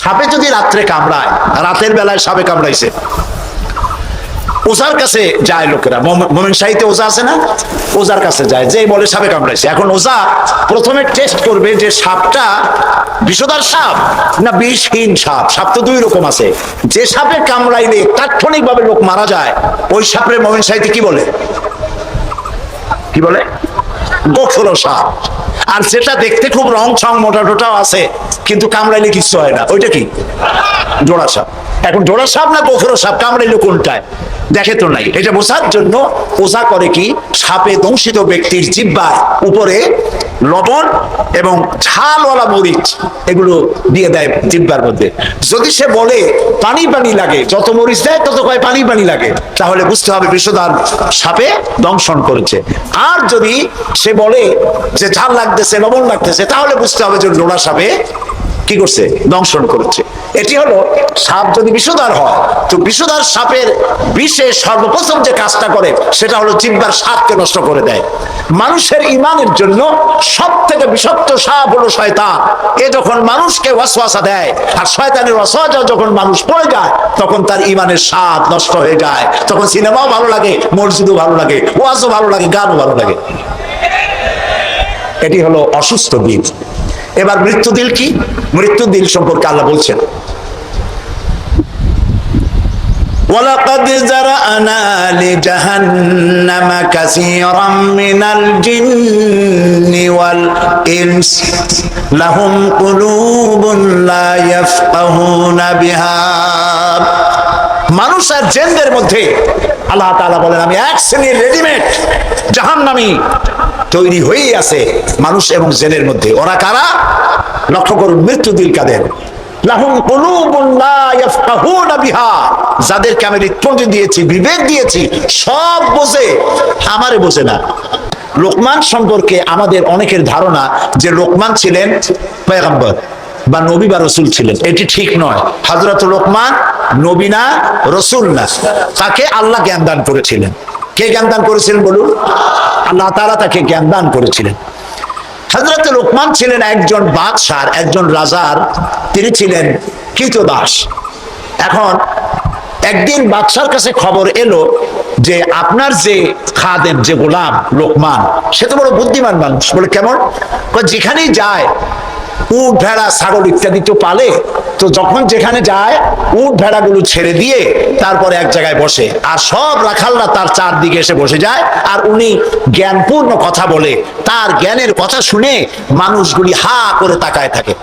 সাপে যদি রাত্রে কামড়ায়, রাতের বেলায় সাপে কামড়াইছে। ওজার কাছে যায় লোকেরা। মোমেন শাহিতে ওজা আছে না? ওজার কাছে যায় যে বলে সাপে কামড়াইছে। এখন ওজা প্রথমে টেস্ট করবে যে সাপটা বিষদার সাপ না বিষহীন সাপ? সাপ তো দুই রকম আছে। যে সাপে কামড়াইলে তাৎক্ষণিক ভাবে লোক মারা যায়, ওই সাপের মোমেন শাহিতে কি বলে? কি বলে? গোখরো সাপ আর সেটা দেখতে খুব রং ছং মোটা টোটাও আছে, কিন্তু কামড়াইলে কিছু হয় না। ওইটা কি? জোড়া সাপ। এখন জোড়া সাপ না গোখরো সাপ? কামড়াইলে কোনটায়? দেখে তো নাই। এটা বোঝার জন্য ওজা করে কি? সাপে দংশিত ব্যক্তির জিব্বার উপরে লবণ এবং ঝালওয়ালা মরিচ এগুলো দিয়ে দেয় জিব্বার মধ্যে। যদি সে বলে পানি পানি লাগে, যত মরিচ দেয় তত কয় পানি পানি লাগে, তাহলে বুঝতে হবে বিষদার সাপে দংশন করেছে। আর যদি সে বলে যে ঝাল লাগতেছে, লবণ লাগতেছে, তাহলে বুঝতে হবে যে লোড়া সাপে কি করছে? দংশন করেছে। এটি হলো সাপ যদি বিষদার হয়, তো বিষদার সাপের বিষে সর্বপ্রথম যে কাজটা করে, সেটা হলো জিব্বার সাপকে নষ্ট করে দেয়। মানুষের ইমানের জন্য সব থেকে বিষাক্ত সাপ হলো শয়তান। এ যখন মানুষকে ওয়াসওয়াসা দেয়, আর শয়তানের ওয়াসওয়াসা যখন মানুষ পড়ে যায়, তখন তার ইমানের স্বাদ নষ্ট হয়ে যায়। তখন সিনেমাও ভালো লাগে, মসজিদও ভালো লাগে, ওয়াজও ভালো লাগে, গানও ভালো লাগে। এটি হলো অসুস্থ দিল এবার মৃত্যু দিল কি মৃত্যু দিল সম্পর্কে আল্লাহ বলছেন ولقد زرأنا لجهنم كثيرا من الجن والإنس لهم قلوب لا يفقهون بها মানুষ আর জেনদের মধ্যে আল্লাহ তাআলা বলেন, আমি এক শ্রেণির রেডিমেড জাহান্নামী তৈরি হয়েই আছে মানুষ এবং জেনের মধ্যে। ওরা কারা? লক্ষ্য করুন, মৃত্যু দিল কাদের? যাদেরকে আমি হৃৎপন্থী দিয়েছি বিবেক দিয়েছি, সব বোঝে, আমারে বোঝে না। লোকমান সম্পর্কে আমাদের অনেকের ধারণা যে লোকমান ছিলেন পয়গম্বর। বা নবী বা রসুল ছিলেন। এটি ঠিক নয়। হযরত লোকমান নবী না, রসুল না। তাকে আল্লাহ জ্ঞান দান করেছিলেন। কে জ্ঞান দান করেছিলেন বলুন? আল্লাহ তাআলা তাকে জ্ঞান দান করেছিলেন। হজরত লোকমান ছিলেন একজন বাদশার, একজন রাজার। তিনি ছিলেন কৃতদাস। এখন একদিন বাদশার কাছে খবর এলো যে আপনার যে খাদেম, যে গোলাম লোকমান, সে তো বড় বুদ্ধিমান মানুষ। বলে, কেমন? যেখানেই যায় উট, ভেড়া, ছাগল ইত্যাদি তো পালে। তো যখন যেখানে যায়, উট, ভেড়াগুলো ছেড়ে দিয়ে তারপরে এক জায়গায় বসে। আর সব রাখালরা তার চারদিকে এসে বসে যায়। আর উনি জ্ঞানপূর্ণ কথা বলে। তার জ্ঞানের কথা শুনে মানুষগুলি হা করে তাকায় থাকে।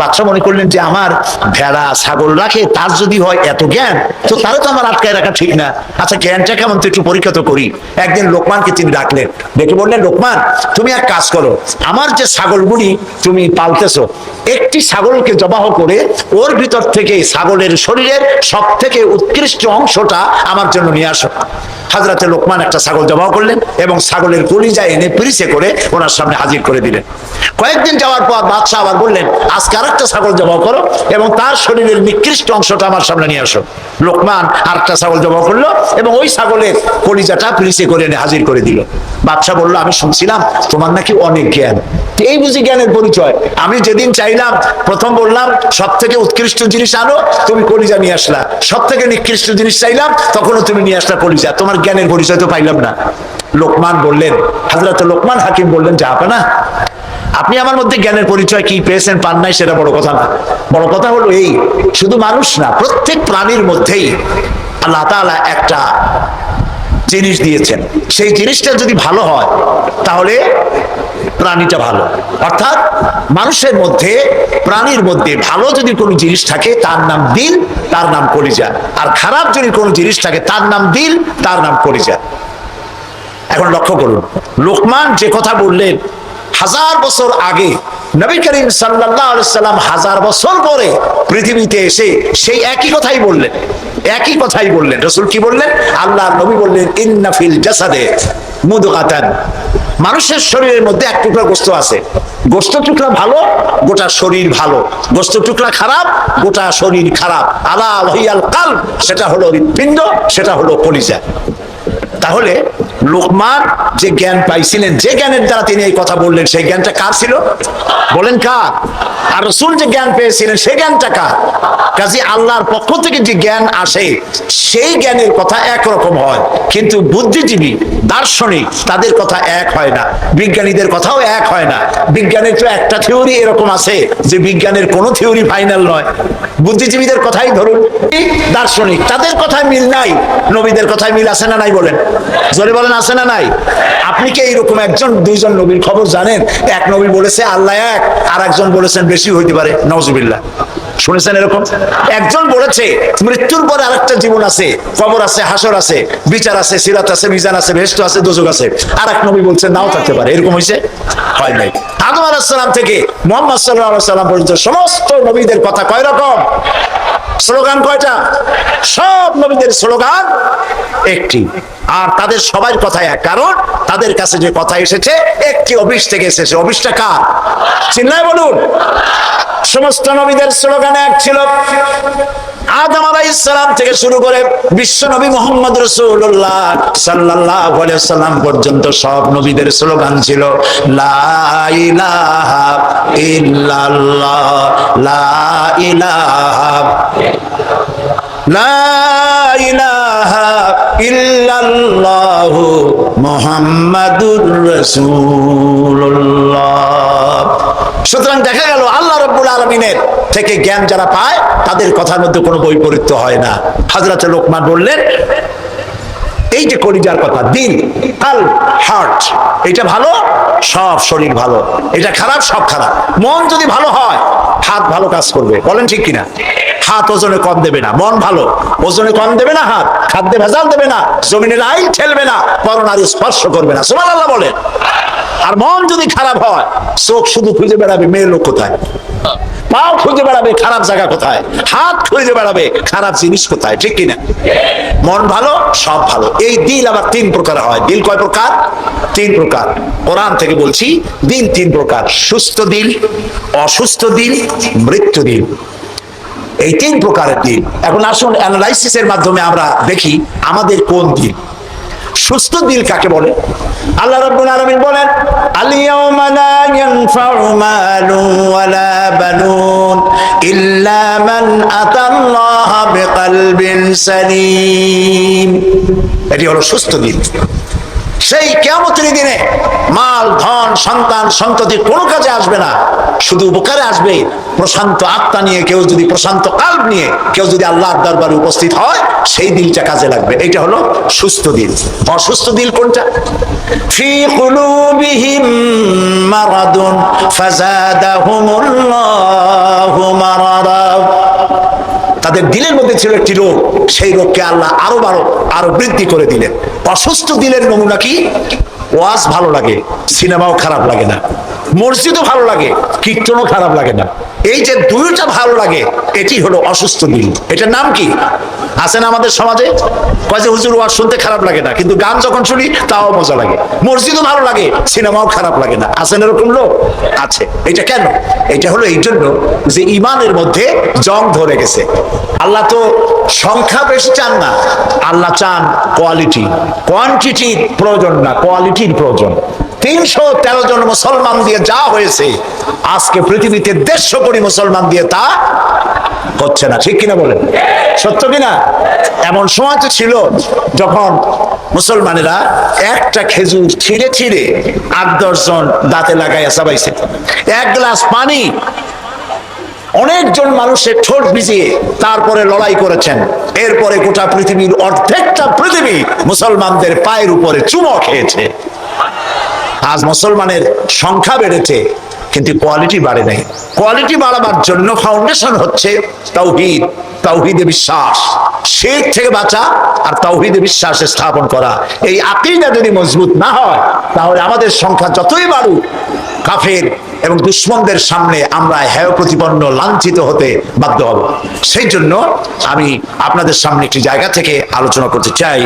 বাচ্চা মনে করলেন যে আমার ভেড়া, ছাগল রাখে, তার যদি হয় এত জ্ঞান, তো তারও তো আমার আটকায় রাখা ঠিক না। আচ্ছা জ্ঞানটা কেমন? তো একটু পরীক্ষা তো করি। একদিন লোকমানকে তিনি ডাকলেন। ডেকে বললেন, লোকমান, তুমি এক কাজ করো। আমার যে ছাগলগুলি তুমি পালতেছো, একটি ছাগলকে জবাহ করে ওর ভিতর থেকে ছাগলের শরীরের সব থেকে উৎকৃষ্ট অংশটা আমার জন্য নিয়ে আসো। হাজরাতে লোকমান একটা ছাগল জবাহ করলেন এবং ছাগলের কলিজা এনে পিরিসে করে ওনার সামনে হাজির করে দিলেন। কয়েকদিন যাওয়ার পর বাদশাহ আবার বললেন, আজকে আর একটা ছাগল জবাহ করো এবং তার শরীরের নিকৃষ্ট অংশটা আমার সামনে নিয়ে আসো। লোকমান আর একটা ছাগল জবাহ করল এবং ওই ছাগলের কলিজাটা পিরিসে করে এনে হাজির করে দিল। বাদশাহ বলল, আমি শুনছিলাম তোমার নাকি অনেক জ্ঞান। এই বুঝি জ্ঞানের পরিচয়। আমি যেদিন চাইলাম, প্রথম বললাম সব থেকে উৎকৃষ্ট জিনিস আনো, তুমি কলিজা নিয়ে আসলা। সব থেকে নিকৃষ্ট জিনিস চাইলাম, তখনও তুমি নিয়ে আসলা কলিজা। তোমার জ্ঞানের পরিচয় তো পাইলাম না। লোকমান বললেন হাজরত লোকমান হাকিম বললেন, যা না। আপনি আমার মধ্যে জ্ঞানের পরিচয় কি পেয়েছেন, পান নাই, সেটা বড় কথা না। বড় কথা হলো এই, শুধু মানুষ না, প্রত্যেক প্রাণীর মধ্যেই আল্লাহ তালা একটা জিনিস দিয়েছেন। সেই জিনিসটা যদি ভালো হয়, তাহলে প্রাণীটা ভালো। অর্থাৎ মানুষের মধ্যে, প্রাণীর মধ্যে ভালো যদি কোনো জিনিস থাকে, তার নাম দিল, তার নাম কলিজা। আর খারাপ যদি কোনো জিনিস থাকে, তার নাম দিল, তার নাম কলিজা। এখন লক্ষ্য করুন, লোকমান যে কথা বললেন, হাজার বছর আগে নবী করিম সাল্লাম হাজার বছর পরে পৃথিবীতে এসে সেই একই কথাই বললেন। একই কথাই বললেন। রসুল কি বললেন? আল্লাহ নবী বললেন ইন্নাফিল জাসাদে মুদগাতান। মানুষের শরীরের মধ্যে এক টুকরা গোস্ত আছে। গোস্ত টুকরা ভালো, গোটা শরীর ভালো। গোস্ত টুকরা খারাপ, গোটা শরীর খারাপ। আলা ওয়াহিয়াল কাল সেটা হলো হৃৎপিণ্ড, সেটা হলো কলিজা। তাহলে লোকমান যে জ্ঞান পাইছিলেন, যে জ্ঞানের দ্বারা তিনি এই কথা বললেন, সেই জ্ঞানটা কার ছিল? বলেন কার? আর রসুল যে জ্ঞান পেয়েছিলেন সে জ্ঞানটা কার? কাজে আল্লাহর পক্ষ থেকে যে জ্ঞান আসে, সেই জ্ঞানের কথা একরকম হয়। কিন্তু বুদ্ধিজীবী, দার্শনিক, তাদের কথা এক হয় না। বিজ্ঞানীদের কথাও এক হয় না। বিজ্ঞানের তো একটা থিওরি এরকম আছে যে বিজ্ঞানের কোনো থিওরি ফাইনাল নয়। বুদ্ধিজীবীদের কথাই ধরুন, দার্শনিক, তাদের কথায় মিল নাই। নবীদের কথায় মিল আছে না নাই বলেন? জোরে বলেন, আছে না নাই? আপনি কি এইরকম একজন, দুইজন নবীর খবর জানেন? এক নবী বলেছে, আল্লাহ এক আর একজন বলেছেন বেশি হইতে পারে নজবিল্লা শুনেছেন এরকম? একজন বলেছে, মৃত্যুর পরে আরেকটা জীবন আছে, কবর আছে, হাসর আছে, বিচার আছে, সিরাত আছে, মিজান আছে ভেস্ট আছে, দোজক আছে। আর এক নবী বলছে, নাও থাকতে পারে। এরকম হয়েছে হয় নাই। আদম আলাহিসাল্লাম থেকে মোহাম্মদ সাল্লাহ সাল্লাম পর্যন্ত সমস্ত নবীদের কথা কয় রকম? স্লোগান কয়টা? সব নবীদের স্লোগান একটি। আর তাদের সবার কথা এক। কারণ তাদের কাছে যে কথা এসেছে, একটি অফিস থেকে এসেছে। অফিসটা কার? চিল্লায় বলুন। সমস্ত নবীদের স্লোগান এক ছিল। আদম আলাইসালাম থেকে শুরু করে বিশ্ব নবী মোহাম্মদ রসুল্লাহ সাল্লাহ সাল্লাম পর্যন্ত সব নবীদের স্লোগান ছিল, লা ইলাহা ইল্লাল্লাহ, লা ইলাহা লা ইলাহা ইল্লাল্লাহু মুহাম্মাদুর রাসূলুল্লাহ। সুতরাং দেখা গেল, আল্লাহ রব্বুল আলমিনের থেকে জ্ঞান যারা পায়, তাদের কথার মধ্যে কোনো বৈপরীত্য হয় না। হাজরাতে লোকমান বললেন, এই যে কলিজার কথা, দিল কাল হার্ট, এটা ভালো? সব শরীর ভালো। এটা খারাপ? সব খারাপ। মন যদি ভালো হয়, হাত ভালো কাজ করবে। বলেন ঠিক কিনা? হাত ওজনে কম দেবে না, মন ভালো। ওজনে কম দেবে না হাত, খাদ্যে ভেজাল দেবে না জমিনের আইন ঠেলবে না, পরনারী স্পর্শ করবে না। সুমান আল্লাহ বলেন। আর মন যদি খারাপ হয়, চোখ শুধু খুঁজে বেড়াবে মেয়ের লোক কোথায়? পাও খুঁজে বেড়াবে খারাপ জায়গা কোথায়? হাত খুঁজে বেড়াবে খারাপ জিনিস কোথায়? ঠিক কিনা? মন ভালো, সব ভালো। এই দিল আবার তিন প্রকার হয়। দিল কয় প্রকার? তিন প্রকার। কোরআন থেকে বলছি দিন তিন প্রকার। সুস্থ দিল, অসুস্থ দিল, মৃত্যু দিল। এই তিন প্রকারের দিল এখন আসুন অ্যানালাইসিসের মাধ্যমে আমরা দেখি আমাদের কোন দিল সুস্থ দিল কাকে বলে? আল্লাহ রাব্বুল আলামিন বলেন আলিয়াউমা লা ইয়ানফাউ মালুন ওয়ালা বানুন ইল্লা মান আতাল্লাহা বিকলবিন সালিম। এটি হলো সুস্থ দিল সেই কেমতের দিনে মাল, ধন, সন্তান, সন্ততি কোনো কাজে আসবে না। শুধু উপকারে আসবে প্রশান্ত আত্মা নিয়ে কেউ যদি প্রশান্ত কাল্প নিয়ে কেউ যদি আল্লাহর দরবারে উপস্থিত হয়, সেই দিলটা কাজে লাগবে। এটা হলো সুস্থ দিল। অসুস্থ দিল কোনটা? তাদের দিলের মধ্যে ছিল একটি রোগ। সেই রোগকে আল্লাহ আরও বারো আরও বৃদ্ধি করে দিলেন। অসুস্থ দিলের নমুনা কি? ওয়াজ ভালো লাগে, সিনেমাও খারাপ লাগে না, মসজিদও ভালো লাগে, কীর্তনও খারাপ লাগে না। এই যে দুইটা ভালো লাগে, এটি হলো অসুস্থ দিল। এটার নাম কি? আছে না আমাদের সমাজে? কয় হুজুর, ওয়াজ শুনতে খারাপ লাগে না, কিন্তু গান যখন শুনি, তাও মজা লাগে। মসজিদও ভালো লাগে, সিনেমাও খারাপ লাগে না। আছেন এরকম লোক? আছে। এটা কেন? এটা হলো এই জন্য যে ইমানের মধ্যে জং ধরে গেছে। আল্লাহ তো সংখ্যা বেশি চান না। আল্লাহ চান কোয়ালিটি কোয়ান্টিটির প্রয়োজন না কোয়ালিটির প্রয়োজন। তিনশো তেরো জন মুসলমান দিয়ে যা হয়েছে, আজকে পৃথিবীতে দেড়শো কোটি মুসলমান দিয়ে তা হচ্ছে না। ঠিক কিনা বলেন? সত্য কিনা? এমন সময় তো ছিল যখন মুসলমানেরা একটা খেজুর ছিঁড়ে ছিঁড়ে আট দশজন দাঁতে লাগাইয়া চাবাইছে। এক গ্লাস পানি অনেকজন মানুষের ঠোঁট ভিজিয়ে তারপরে লড়াই করেছেন। এরপরে গোটা পৃথিবীর অর্ধেকটা পৃথিবী মুসলমানদের পায়ের উপরে চুমো খেয়েছে। আজ মুসলমানের সংখ্যা বেড়েছে, কিন্তু কোয়ালিটি বাড়ে নাই। কোয়ালিটি বাড়াবার জন্য ফাউন্ডেশন হচ্ছে তাওহিদ, তাওহিদে বিশ্বাস। শেখ থেকে বাঁচা আর তাওহিদে বিশ্বাস স্থাপন করা। এই আকিদা যদি মজবুত না হয়, তাহলে আমাদের সংখ্যা যতই বাড়ুক, কাফের এবং দুশ্মনদের সামনে আমরা হেয় প্রতিপন্ন লাঞ্ছিত হতে বাধ্য হব। সেই জন্য আমি আপনাদের সামনে একটি জায়গা থেকে আলোচনা করতে চাই।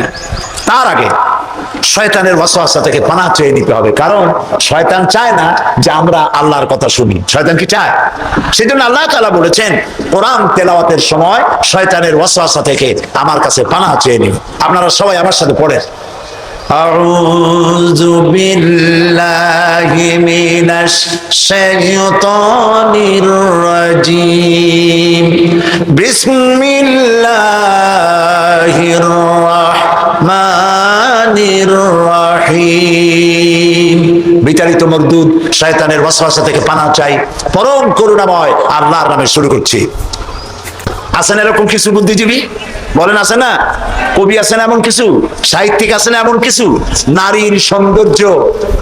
তার আগে শয়তানের ওয়াসওয়াসা থেকে পানা চেয়ে নিতে হবে, কারণ শয়তান চায় না যে আমরা আল্লাহর কথা শুনি। শয়তান কি চায়? সেই জন্য আল্লাহ তাআলা বলেছেন, কোরআন তেলাওয়াতের সময় শয়তানের ওয়াসওয়াসা থেকে আমার কাছে পানা চেয়ে নিন আপনারা সবাই আমার সাথে পড়েন। أعوذ بالله من الشيطان الرجيم بسم الله الرحمن الرحيم বিতাড়িত মকদুদ শয়তানের ওয়াসওয়াসা থেকে পানা চাই পরম করুণাময় আল্লাহর নামে শুরু করছি আছেন এরকম কিছু বুদ্ধিজীবী বলেন, আছে না? কবি আছেন এমন কিছু? সাহিত্যিক আছেন এমন কিছু? নারীর সৌন্দর্য,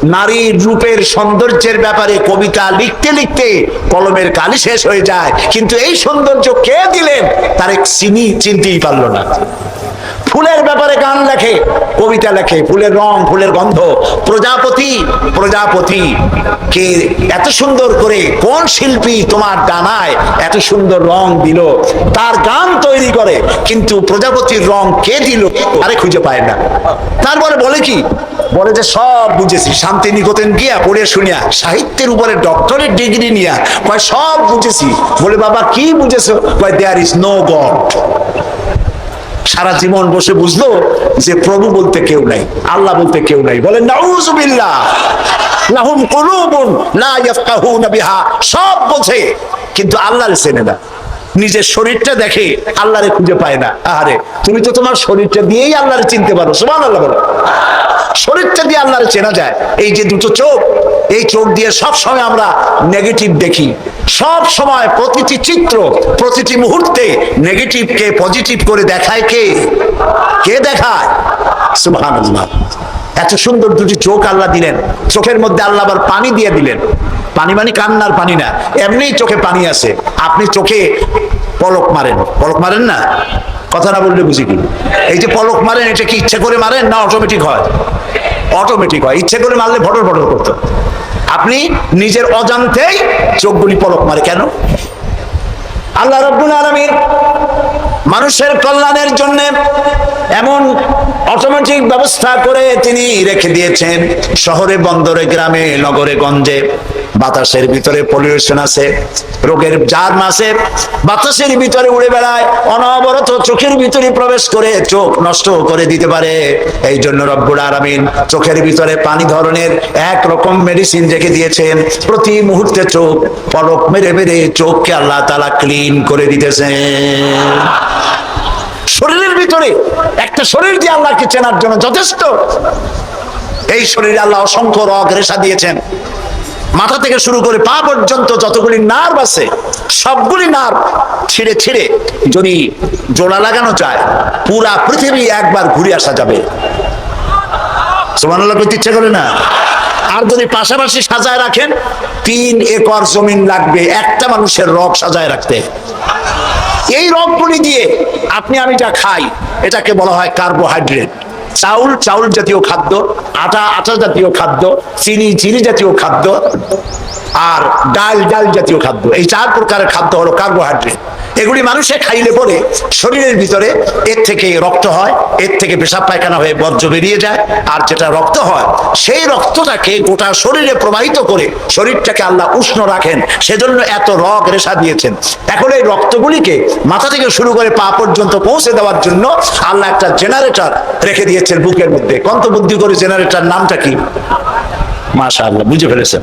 নারীর রূপের সৌন্দর্যের ব্যাপারে কবিতা লিখতে লিখতে কলমের কালি শেষ হয়ে যায়। কিন্তু এই সৌন্দর্য কে দিলেন? তার এক চিনি চিনতেই পারল না। ফুলের ব্যাপারে গান লেখে, কবিতা লেখে, ফুলের রং, ফুলের গন্ধ। প্রজাপতি প্রজাপতি, কে এত সুন্দর করে, কোন শিল্পী তোমার ডানায় এত সুন্দর রং দিল? তার গান তৈরি করে, কিন্তু প্রজাপতির রং কে দিল? আরে খুঁজে পায় না। তারপরে বলে কি? বলে যে সব বুঝেছি। শান্তিনিকেতন গিয়া পড়ে শুনিয়া, সাহিত্যের উপরে ডক্টরেট ডিগ্রি নিয়া, কয় সব বুঝেছি। বলে, বাবা, কি বুঝেছ? কয় দেয়ার ইজ নো গড সারা জীবন বসে বুঝলো যে প্রভু বলতে কেউ নাই, আল্লাহ বলতে কেউ নাই। বলেন, নাউজুবিল্লাহ বিহা। সব বোঝে কিন্তু আল্লাহর চেনে না। নিজের শরীরটা দেখে আল্লাহরে খুঁজে পায় না। আরে তুমি তো তোমার শরীরটা দিয়েই আল্লাহরে চিনতে পারো আল্লাহ বলো। শরীরটা দিয়ে আল্লাহরে চেনা যায়। এই যে দুটো চোখ এই চোখ দিয়ে সব সময় আমরা নেগেটিভ দেখি। সব সময় প্রতিটি চিত্র, প্রতিটি মুহূর্তে নেগেটিভকে পজিটিভ করে দেখায় কে? কে দেখায়? সুবহানাল্লাহ। এত সুন্দর দুটি চোখ আল্লাহ দিলেন। চোখের মধ্যে আল্লাহ আবার পানি দিয়ে দিলেন। পানি মানে কান্নার পানি না, এমনি চোখে পানি আছে। আপনি চোখে পলক মারেন। পলক মারেন না? কথা না বললে বুঝি কি? এই যে পলক মারেন, এটা কি ইচ্ছে করে মারেন না অটোমেটিক হয়? অটোমেটিক হয়। ইচ্ছে করে মারলে ভটর ভটর করতো। আপনি নিজের অজান্তেই চোখগুলি পলক মারে। কেন? আল্লাহ রব্বুল আলমীর মানুষের কল্যাণের জন্য এমন অটোমেটিক ব্যবস্থা করে তিনি রেখে দিয়েছেন। শহরে, বন্দরে, গ্রামে, নগরে, গঞ্জে। বাতাসের ভিতরে পলিউশন আছে, রোগের জার্ম আছে, বাতাসের ভিতরে উড়ে বেড়ায়, অনবরত চোখের ভিতরে প্রবেশ করে চোখ নষ্ট করে দিতে পারে। এই জন্য রব্বুল আরামিন চোখের ভিতরে পানি ধরনের এক রকম মেডিসিন রেখে দিয়েছেন। প্রতি মুহূর্তে চোখ পলক মেরে মেরে চোখকে আল্লাহ তালা ক্লিন করে দিতেছেন শরীরের ভিতরে একটা শরীর দিয়ে আল্লাহকে চেনার জন্য যথেষ্ট। এই শরীরে আল্লাহ অসংখ্য রগ রেশা দিয়েছেন। মাথা থেকে শুরু করে পা পর্যন্ত যতগুলি নার্ভ আছে, সবগুলি নার্ভ ছিঁড়ে ছিঁড়ে যদি জোড়া লাগানো যায়, পুরা পৃথিবী একবার ঘুরে আসা যাবে। ইচ্ছে করে না? আর যদি পাশাপাশি সাজায় রাখেন, তিন একর জমিন লাগবে একটা মানুষের রগ সাজায় রাখতে। এই রগগুলি দিয়ে আপনি আমি যা খাই, এটাকে বলা হয় কার্বোহাইড্রেট চাউল চাউল জাতীয় খাদ্য, আটা আটা জাতীয় খাদ্য, চিনি চিনি জাতীয় খাদ্য, আর ডাল ডাল জাতীয় খাদ্য। এই চার প্রকারের খাদ্য হলো কার্বোহাইড্রেট এগুলি মানুষে খাইলে পরে শরীরের ভিতরে এর থেকে রক্ত হয়, এর থেকে পেশাব পায়খানা হয়ে বর্জ্য বেরিয়ে যায়, আর যেটা রক্ত হয়, সেই রক্তটাকে গোটা শরীরে প্রবাহিত করে শরীরটাকে আল্লাহ উষ্ণ রাখেন। সেজন্য এত রগ রেশা দিয়েছেন। এখন এই রক্তগুলিকে মাথা থেকে শুরু করে পা পর্যন্ত পৌঁছে দেওয়ার জন্য আল্লাহ একটা জেনারেটর রেখে দিয়েছেন বুকের মধ্যে। কন্ত বুদ্ধি করে জেনারেটর নামটা কি? মাশা আল্লাহ বুঝে ফেলেছেন।